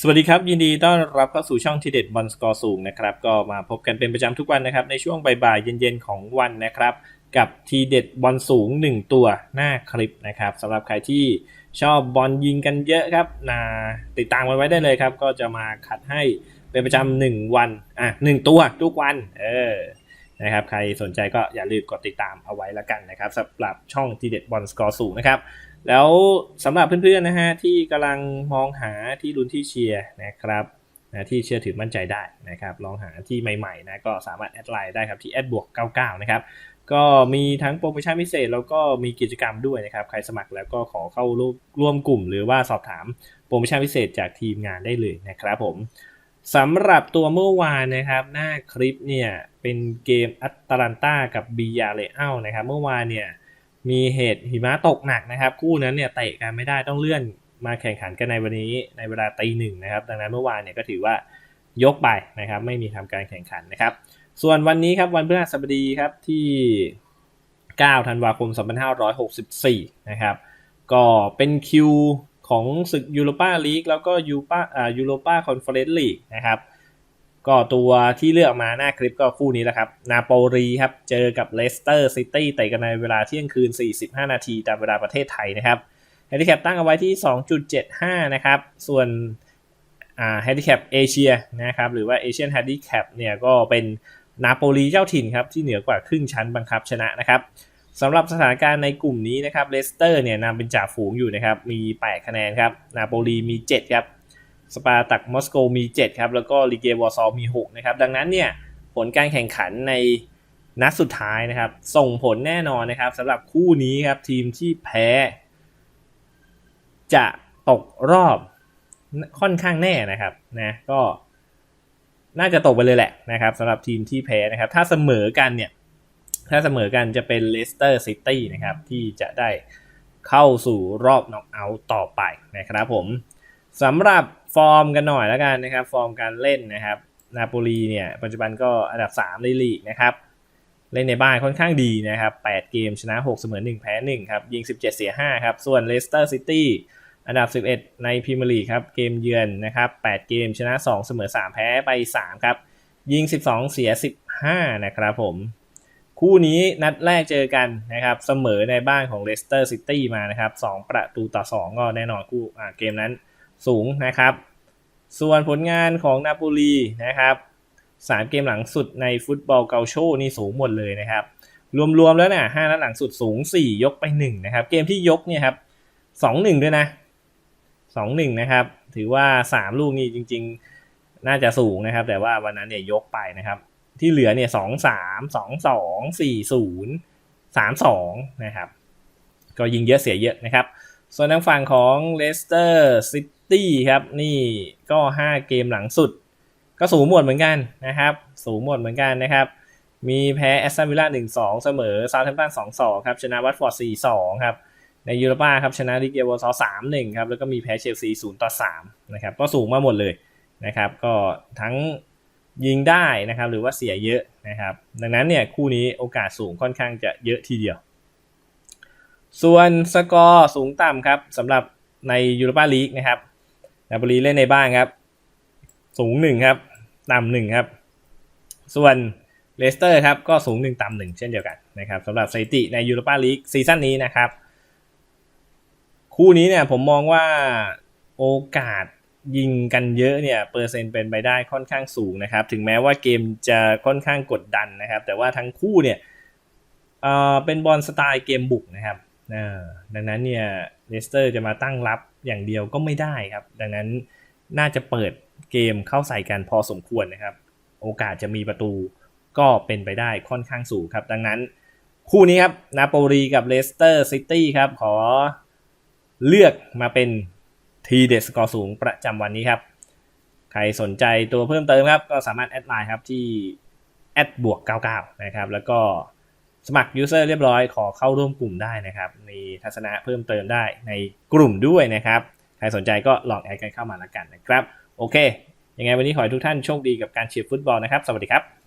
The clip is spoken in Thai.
สวัสดีครับ ยินดีต้อนรับเข้าสู่ช่องทีเด็ดบอลสกอร์สูงนะครับ ก็มาพบกันเป็นประจำทุกวันนะครับ ในช่วงบ่ายๆเย็นๆของวันนะครับ กับทีเด็ดบอลสูง 1 ตัวหน้าคลิปนะครับสำหรับใครที่ชอบบอลยิงกันเยอะครับนาติดตามไว้ไว้ได้เลยครับ ก็จะมาคัดให้เป็นประจำหนึ่งวันอะหนึ่งตัวทุกวันเออนะครับใครสนใจก็อย่าลืมกดติดตามเอาไว้ละกันนะครับสำหรับช่องทีเด็ดบอลสกอร์สูงนะครับ แล้วสำหรับเพื่อนๆนะฮะที่กำลังมองหาที่ลุ้นที่เชียร์นะครับนะที่เชื่อถือมั่นใจได้นะครับ ลองหาที่ใหม่ๆนะก็สามารถแอดไลน์ได้ครับที่แอดบวก99 นะครับ ก็มีทั้งโปรโมชั่นพิเศษ แล้วก็มีกิจกรรมด้วยนะครับ ใครสมัครแล้วก็ขอเข้าร่วมกลุ่ม หรือว่าสอบถามโปรโมชั่นพิเศษจากทีมงานได้เลยนะครับผมสำหรับตัวเมื่อวานนะครับ หน้าคลิปเนี่ยเป็นเกมอัตแลนตากับบียาเลอัลนะครับ เมื่อวานเนี่ย มีเหตุหิมะตกหนักนะครับ คู่นั้นเนี่ยเตะกันไม่ได้ต้องเลื่อนมาแข่งขันกันในวันนี้ในเวลาตีหนึ่งนะครับ ดังนั้นเมื่อวานเนี่ยก็ถือว่ายกไปนะครับ ไม่มีทำการแข่งขันนะครับ ส่วนวันนี้ครับวันพฤหัสบดีครับที่ 9 ธันวาคม 2564 นะครับ ก็เป็นคิวของศึกยูโรปาลีกแล้วก็ยูปาอ่ายูโรปาคอนเฟอเรนซ์ลีกนะครับ ก็ตัวที่เลือกมาหน้าคลิปก็คู่นี้แหละครับ นาโปลีครับ เจอกับเลสเตอร์ซิตี้เตะกันในเวลาเที่ยงคืน 45 นาทีตามเวลาประเทศไทยนะครับแฮนดิแคปตั้งเอาไว้ที่ 2.75 นะครับ ส่วนแฮนดิแคปเอเชียนะครับ หรือว่าเอเชียนแฮนดิแคปเนี่ยก็เป็นนาโปลีเจ้าถิ่นครับ ที่เหนือกว่าครึ่งชั้นบังคับชนะนะครับสำหรับสถานการณ์ในกลุ่มนี้นะครับเลสเตอร์เนี่ยนำเป็นจ่าฝูงอยู่นะครับ มี 8 คะแนนครับ นาโปลีมี 7 ครับ สปาตักมอสโกมี 7 ครับ แล้วก็ลีเกวอร์ซอมี 6 นะครับ ดังนั้นเนี่ยผลการแข่งขันในนัดสุดท้ายนะครับ ส่งผลแน่นอนนะครับสำหรับคู่นี้ครับทีมที่แพ้ จะตกรอบค่อนข้างแน่นะครับนะก็น่าจะตกไปเลยแหละนะครับสำหรับทีมที่แพ้นะครับ ถ้าเสมอกันเนี่ย ถ้าเสมอกันจะเป็นเลสเตอร์ซิตี้นะครับ ที่จะได้เข้าสู่รอบน็อกเอาท์ต่อไปนะครับผมสำหรับ ฟอร์มกันหน่อยแล้วกันนะครับ ฟอร์มการเล่นนะครับ นาโปลีเนี่ยปัจจุบันก็อันดับ3ในลีกนะครับ เล่นในบ้านค่อนข้างดีนะครับ 8 เกมชนะ 6 เสมอ 1 แพ้ 1 ครับ ยิง 17 เสีย 5 ครับ ส่วนเลสเตอร์ซิตี้อันดับ 11 ในพรีเมียร์ลีกครับ เกมเยือนนะครับ 8 เกมชนะ 2 เสมอ 3 แพ้ไป 3 ครับ ยิง 12 เสีย 15 นะครับผม คู่นี้นัดแรกเจอกันนะครับ เสมอในบ้านของเลสเตอร์ซิตี้มานะครับ 2 ประตูต่อ 2 ก็แน่นอนคู่เกมนั้น สูงนะครับ ส่วนผลงานของนาโปลีนะครับสามเกมหลังสุดในฟุตบอลเกาโชนี่สูงหมดเลยนะครับ รวมๆแล้วเนี่ยห้านัดหลังสุดสูง 4 ยกไป 1 นะครับ เกมที่ยกเนี่ยครับสองหนึ่งด้วยนะสองหนึ่งนะครับ ถือว่า 3 ลูกนี่จริง ๆ น่าจะสูงนะครับ แต่ว่าวันนั้นเนี่ยยกไปนะครับ ที่เหลือเนี่ยสองสามสองสองสี่ศูนย์สามสองนะครับ ก็ยิงเยอะเสียเยอะนะครับ ส่วนทางฝั่งของเลสเตอร์ซิ ตี้ครับ นี่ก็ 5 เกมหลังสุด ก็สูงหมดเหมือนกันนะครับ สูงหมดเหมือนกันนะครับ มีแพ้แอสตันวิลล่า1-2เสมอซา u ์แฮมป์ตัน2-2ครับ ชนะวัตฟอร์ด4-2ครับ ในยูโรป้าครับ ชนะลิเกวอร์ซอ3-1ครับ แล้วก็มีแพ้เชลซี0-3นะครับ ก็สูงมาหมดเลยนะครับ ก็ทั้งยิงได้นะครับ หรือว่าเสียเยอะนะครับ ดังนั้นเนี่ยคู่นี้โอกาสสูงค่อนข้างจะเยอะทีเดียว ส่วนสกอร์สูงต่ำครับสำหรับในยูโรปาลีกนะครับ นาโปลีเล่นในบ้านครับ สูงหนึ่งครับ ต่ำหนึ่งครับ ส่วนเลสเตอร์ครับก็สูงหนึ่งต่ำหนึ่งเช่นเดียวกันนะครับสำหรับสถิติในยูโรปาลีกซีซั่นนี้นะครับ คู่นี้เนี่ยผมมองว่าโอกาสยิงกันเยอะเนี่ยเปอร์เซ็นต์เป็นไปได้ค่อนข้างสูงนะครับ ถึงแม้ว่าเกมจะค่อนข้างกดดันนะครับ แต่ว่าทั้งคู่เนี่ยเออเป็นบอลสไตล์เกมบุกนะครับ ดังนั้นเนี่ยเลสเตอร์จะมาตั้งรับอย่างเดียวก็ไม่ได้ครับ ดังนั้นน่าจะเปิดเกมเข้าใส่กันพอสมควรนะครับ โอกาสจะมีประตูก็เป็นไปได้ค่อนข้างสูงครับ ดังนั้นคู่นี้ครับนาโปลีกับเลสเตอร์ซิตี้ครับขอเลือกมาเป็นทีเดสกอร์สูงประจำวันนี้ครับ ใครสนใจตัวเพิ่มเติมครับ ก็สามารถแอดไลน์ครับที่แอดบวก99นะครับ แล้วก็ สมัครยูเซอร์เรียบร้อยขอเข้าร่วมกลุ่มได้นะครับมีทัศนะเพิ่มเติมได้ในกลุ่มด้วยนะครับใครสนใจก็ลองแอดกันเข้ามาแล้วกันนะครับ โอเค ยังไงวันนี้ขอให้ทุกท่านโชคดีกับการเชียร์ฟุตบอลนะครับ สวัสดีครับ